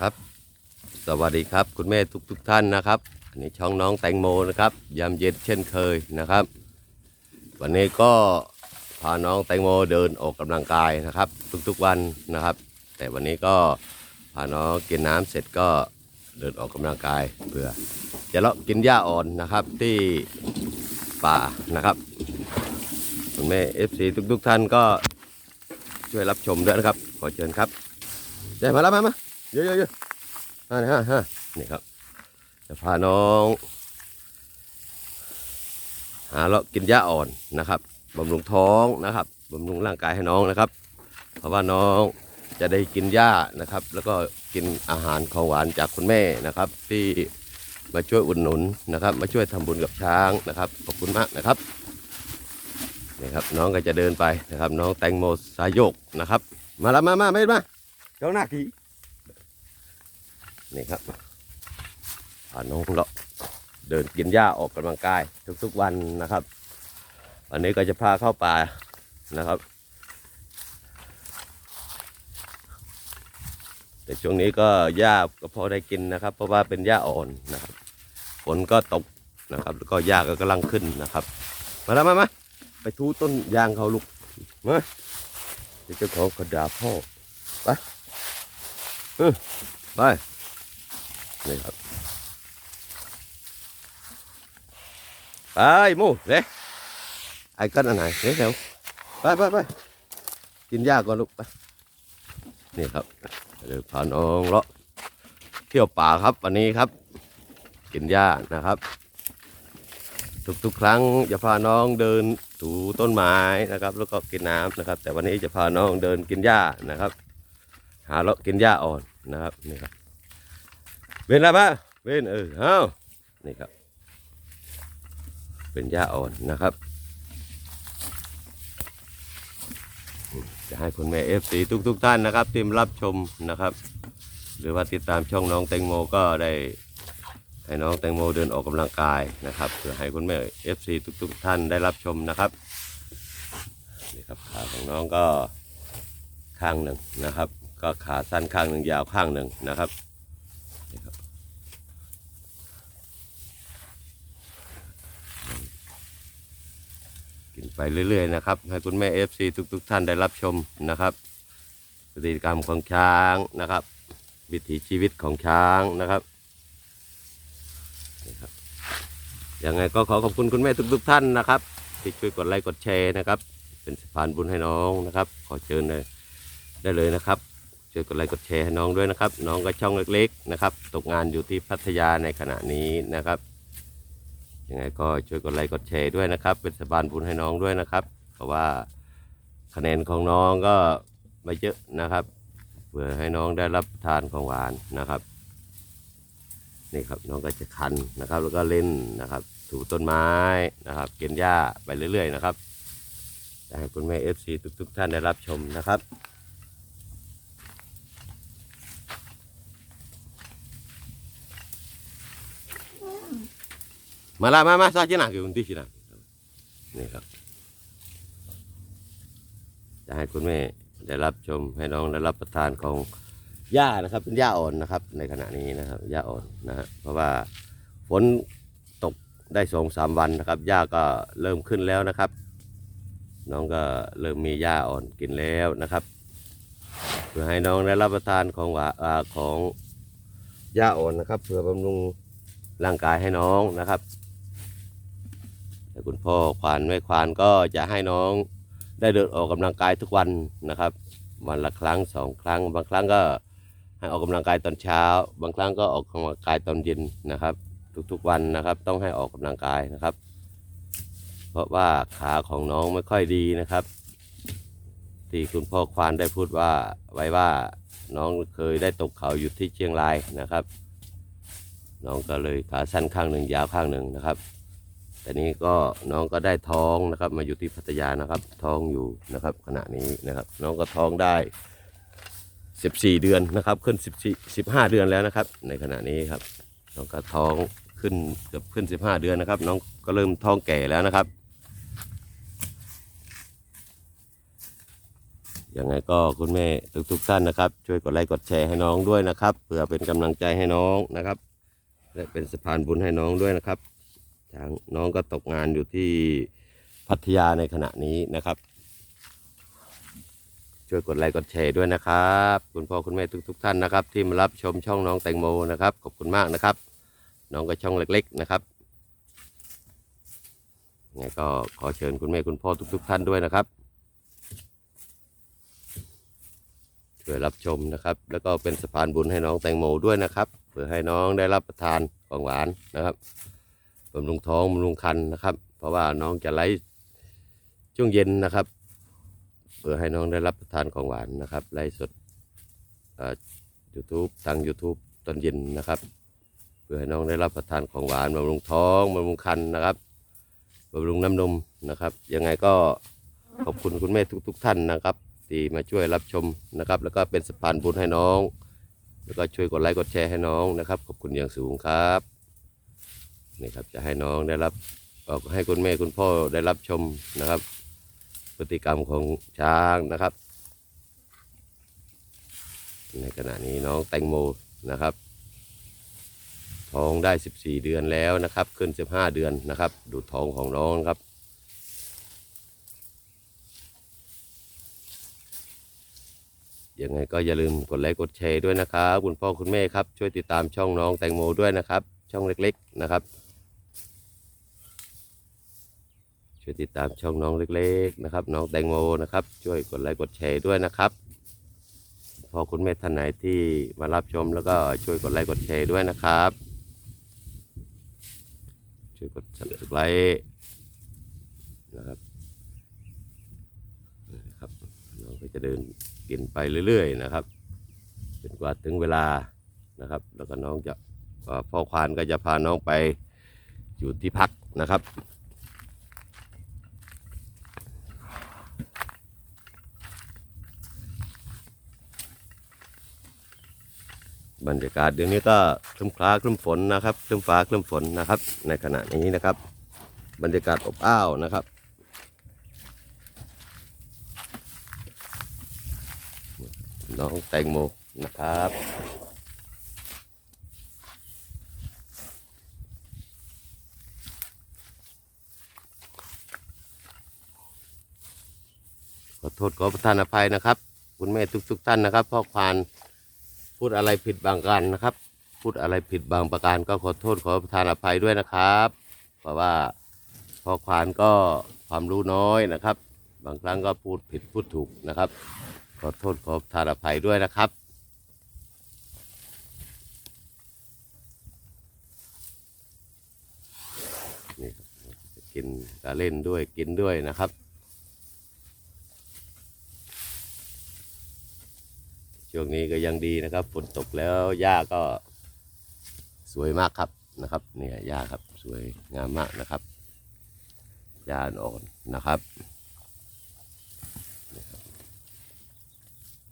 ครับ สวัสดีครับ คุณแม่ทุกทุกๆท่านนะครับอันนี้ช่องน้องแตงโมนะครับยามเย็นเช่นเคยนะครับ วันนี้ก็พาน้องแตงโมเดินออกกำลังกายนะครับ ทุกๆวันนะครับ แต่วันนี้ก็พาน้องกินน้ำเสร็จก็เดินออกกำลังกายเพื่อจะเลาะกินหญ้าอ่อนนะครับที่ป่านะครับคุณแม่เอฟซีทุกๆท่านก็ช่วยรับชมด้วยนะครับ ขอเชิญครับได้มาแล้วมามา เยอะๆเยอะๆอ่านี่ฮะฮะนี่ครับจะพาน้อง หาเลาะกินหญ้าอ่อนนะครับบำรุงท้องนะครับบำรุงร่างกายให้น้องนะครับ เพราะว่าน้องจะได้กินหญ้านะครับ แล้วก็กินอาหารของหวานจากคุณแม่นะครับ ที่มาช่วยอุดหนุนนะครับ มาช่วยทำบุญกับช้างนะครับขอบคุณมากนะครับนี่ครับน้องก็จะเดินไปนะครับ น้องแตงโมสายโยกนะครับ มาแล้วมามาไม่มาเจ้องหน้าที นี่ครับพาน้องเลาะเดินกินหญ้าออกกำลังกายทุกๆวันนะครับ วันนี้ก็จะพาเข้าป่านะครับ แต่ช่วงนี้ก็หญ้าก็พอได้กินนะครับ เพราะว่าเป็นหญ้าอ่อนนะครับฝนก็ตกนะครับ แล้วก็หญ้าก็กำลังขึ้นนะครับ มาแล้วมามาไปทูต้นยางเขาลูกมาเดี๋ยวเจ้าของกระดาพ่อไปเอ ไปนี่ครับ ไปมูเด้ไอ้กันอันไหนเร็วเร็วไปไปไปกินหญ้าก่อนลูกไปนี่ครับเดี๋ยวพาน้องเลาะเที่ยวป่าครับวันนี้ครับ กินหญ้านะครับ ทุกๆครั้งจะพาน้องเดินถูต้นไม้นะครับ แล้วก็กินน้ำนะครับ แต่วันนี้จะพาน้องเดินกินหญ้านะครับ หาเลาะกินหญ้าอ่อนนะครับนี่ครับ เว้นแล้วปะเว้นเออเอานี่ครับ เป็นหญ้าอ่อนนะครับ จะให้คุณแม่เอฟซีทุกๆท่านนะครับที่มรับชมนะครับ หรือว่าติดตามช่องน้องแตงโมก็ได้ให้น้องแตงโมเดินออกกำลังกายนะครับเพื่อให้คุณแม่เอฟซีทุก ๆ ท่านได้รับชมนะครับนี่ครับขาของน้องก็ข้างหนึ่งนะครับ ก็ขาสั้นข้างหนึ่งยาวข้างหนึ่งนะครับนี่ครับ กินไปเรื่อย ๆ นะครับ ให้คุณแม่เอฟซีทุก ๆ ท่านได้รับชมนะครับพฤติกรรมของช้างนะครับ วิถีชีวิตของช้างนะครับนี่ครับยังไงก็ขอขอบคุณคุณแม่ทุก ๆ ท่านนะครับที่ช่วยกดไลค์กดแชร์นะครับ เป็นสะพานบุญให้น้องนะครับ ขอเชิญเลยได้เลยนะครับช่วยกดไลค์กดแชร์ให้น้องด้วยนะครับ น้องก็ช่องเล็กๆนะครับ ตกงานอยู่ที่พัทยาในขณะนี้นะครับ ยังไงก็ช่วยกดไลค์กดแชร์ด้วยนะครับ เป็นสะพานบุญให้น้องด้วยนะครับ เพราะว่าคะแนนของน้องก็ไม่เยอะนะครับ เพื่อให้น้องได้รับทานของหวานนะครับนี่ครับน้องก็จะคันนะครับ แล้วก็เล่นนะครับ ถูต้นไม้นะครับเก็นหญ้าไปเรื่อย ๆ นะครับให้คุณแม่เอฟซีทุก ๆ ท่านได้รับชมนะครับ มาละมามาซาจินะคือคุณที่ชินะนี่ครับ จะให้คุณแม่ได้รับชมให้น้องได้รับประทานของหญ้านะครับเป็นหญ้าอ่อนนะครับ ในขณะนี้นะครับหญ้าอ่อนนะฮะเพราะว่าฝนตกได้สองสามวันนะครับหญ้าก็เริ่มขึ้นแล้วนะครับ น้องก็เริ่มมีหญ้าอ่อนกินแล้วนะครับ เพื่อให้น้องได้รับประทานของหวาของหญ้าอ่อนนะครับ เพื่อบำรุงร่างกายให้น้องนะครับ แต่คุณพ่อควานแม่ควานก็จะให้น้องได้เดินออกกำลังกายทุกวันนะครับ วันละครั้งสองครั้ง บางครั้งก็ให้ออกกำลังกายตอนเช้า บางครั้งก็ออกกำลังกายตอนเย็นนะครับ ทุกๆวันนะครับ ต้องให้ออกกำลังกายนะครับ เพราะว่าขาของน้องไม่ค่อยดีนะครับ ที่คุณพ่อควานได้พูดว่าไว้ว่าน้องเคยได้ตกเขาอยู่ที่เชียงรายนะครับ น้องก็เลยขาสั้นข้างหนึ่งยาวข้างหนึ่งนะครับ แต่นี้ก็น้องก็ได้ท้องนะครับมาอยู่ที่พัทยานะครับ ท้องอยู่นะครับ ขณะนี้นะครับ น้องก็ท้องได้ 14 เดือนนะครับ ขึ้น14 15 เดือนแล้วนะครับ ในขณะนี้ครับน้องก็ท้องขึ้นเกือบขึ้น 15 เดือนนะครับ น้องก็เริ่มท้องแก่แล้วนะครับยังไงก็คุณแม่ทุกทุกๆท่านนะครับ ช่วยกดไลค์กดแชร์ให้น้องด้วยนะครับเพื่อเป็นกำลังใจให้น้องนะครับ และเป็นสะพานบุญให้น้องด้วยนะครับ ทางน้องก็ตกงานอยู่ที่พัทยาในขณะนี้นะครับ ช่วยกดไลค์กดแชร์ด้วยนะครับ คุณพ่อคุณแม่ทุกๆท่านนะครับ ที่มารับชมช่องน้องแตงโมนะครับขอบคุณมากนะครับ น้องก็ช่องเล็ก ๆนะครับงไงก็ขอเชิญคุณแม่คุณพ่อทุกๆท่านด้วยนะครับช่วยรับชมนะครับ แล้วก็เป็นสะพานบุญให้น้องแตงโมด้วยนะครับเพื่อให้น้องได้รับประทานของหวานนะครับ บำรุงท้องบำรุงคันนะครับ เพราะว่าน้องจะไลฟ์ช่วงเย็นนะครับ เพื่อให้น้องได้รับประทานของหวานนะครับไลฟ์สดยูทูบทาง YouTube ตอนเย็นนะครับ เพื่อให้น้องได้รับประทานของหวานบำรุงท้องบำรุงคันนะครับบำรุงน้ำนมนะครับยังไงก็ขอบคุณคุณแม่ทุกๆท่านนะครับที่มาช่วยรับชมนะครับ แล้วก็เป็นสะพานบุญให้น้อง แล้วก็ช่วยกดไลค์กดแชร์ให้น้องนะครับ ขอบคุณอย่างสูงครับ นี่ครับจะให้น้องได้รับให้คุณแม่คุณพ่อได้รับชมนะครับ พฤติกรรมของช้างนะครับ ในขณะนี้น้องแตงโมนะครับท้องได้ 14 เดือนแล้วนะครับ ขึ้น 15 เดือนนะครับ ดูท้องของน้องครับ ยังไงก็อย่าลืมกดไลค์กดแชร์ด้วยนะครับ คุณพ่อคุณแม่ครับ ช่วยติดตามช่องน้องแตงโมด้วยนะครับ ช่องเล็กๆนะครับ ช่ วยติดตามช่องน้องเล็กๆนะครับ น้องแตงโมนะครับ ช่วยกดไลค์กดแชร์ด้วยนะครับพอคุณแม่ท่านไหนที่มารับชมแล้วก็ช่วยกดไลค์กดแชร์ด้วยนะครับ ช่วยกด subscribe นะครับนะครับน้องก็จะเดินกินไปเรื่อยๆนะครับจนกว่าถึงเวลานะครับ แล้วก็น้องจะพ่อควานก็จะพาน้องไปอยู่ที่พักนะครับ บรรยากาศเดี๋ยวนี้ก็ครึ้มฟ้าครึ้มฝนนะครับครึ้มฟ้าครึ้มฝนนะครับ ในขณะนี้นะครับ บรรยากาศอบอ้าวนะครับน้องแตงโมนะครับขอโทษขอประทานอภัยนะครับ คุณแม่ทุกๆท่านนะครับพ่อควาน พูดอะไรผิดบางกันนะครับ พูดอะไรผิดบางประการก็ขอโทษขอประทานอภัยด้วยนะครับ เพราะว่าพอควานก็ความรู้น้อยนะครับ บางครั้งก็พูดผิดพูดถูกนะครับ ขอโทษขอประทานอภัยด้วยนะครับนี่ครับกินก็เล่นด้วยกินด้วยนะครับ ช่วงนี้ก็ยังดีนะครับฝนตกแล้วหญ้าก็สวยมากครับนะครับเนี่ยหญ้าครับสวยงามมากนะครับหญ้าอ่อนนะครับ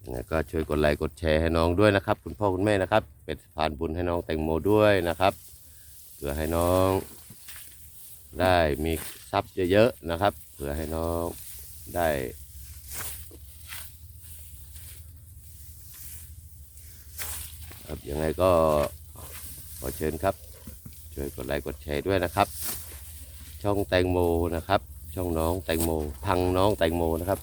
ยังไงก็ช่วยกดไลค์กดแชร์ให้น้องด้วยนะครับ คุณพ่อคุณแม่นะครับ เป็นสะพานบุญให้น้องแตงโมด้วยนะครับเพื่อให้น้องได้มีทรัพย์เยอะๆนะครับเพื่อให้น้องได้ ครับยังไงก็ขอเชิญครับ ช่วยกดไลค์กดแชร์ด้วยนะครับ ช่องแตงโมนะครับ ช่องน้องแตงโมพังน้องแตงโมนะครับ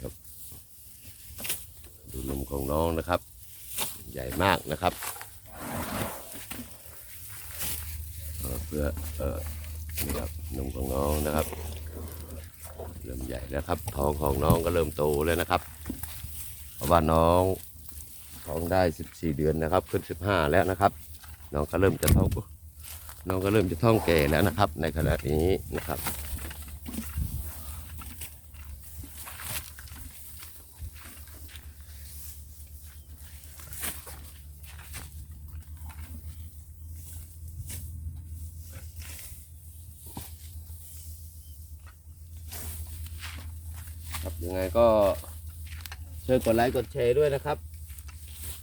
ครับดูนมของน้องนะครับ มากนะครับเเพื่อเออนี่ครับนมของน้องนะครับ เริ่มใหญ่แล้วครับท้องของน้องก็เริ่มโตแล้วนะครับ เพราะว่าน้องท้องได้ 14 เดือนนะครับ ขึ้น 15 แล้วนะครับ น้องก็เริ่มจะท้องน้องก็เริ่มจะท้องแก่แล้วนะครับ ในขณะนี้นะครับ ยังไงก็ช่วยกดไลค์กดแชร์ด้วยนะครับ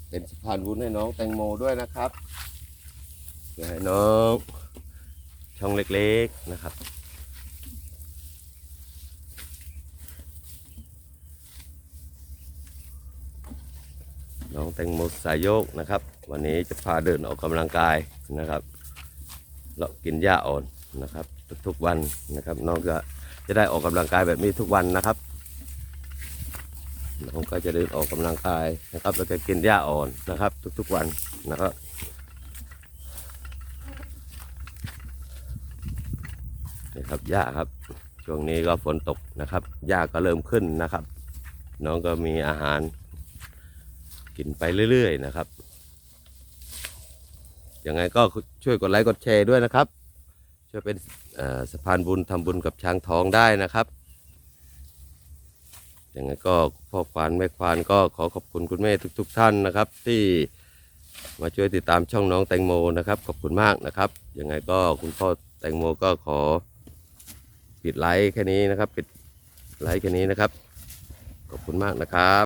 เป็นสะพานบุญให้น้องแตงโมด้วยนะครับเพื่อให้น้องช่องเล็กๆนะครับน้องแตงโมสายโยกนะครับ วันนี้จะพาเดินออกกำลังกายนะครับเลาะกินหญ้าอ่อนนะครับ ทุกๆวันนะครับ น้องก็จะได้ออกกำลังกายแบบนี้ทุกวันนะครับ น้องก็จะเดินออกกำลังกายนะครับแล้วก็กินหญ้าอ่อนนะครับ ทุกๆวันนะครับนี่ครับหญ้าครับช่วงนี้ก็ฝนตกนะครับหญ้าก็เริ่มขึ้นนะครับ น้องก็มีอาหาร กินไปเรื่อยๆนะครับยังไงก็ช่วยกดไลค์กดแชร์ด้วยนะครับ ช่วยเป็นสะพานบุญทำบุญกับช้างทองได้นะครับ ยังไงก็พ่อควานแม่ควานก็ขอขอบคุณคุณแม่ทุก ๆ ท่านนะครับ ที่มาช่วยติดตามช่องน้องแตงโมนะครับ ขอบคุณมากนะครับยังไงก็คุณพ่อแตงโมก็ขอปิดไลค์แค่นี้นะครับ ปิดไลค์แค่นี้นะครับ ขอบคุณมากนะครับ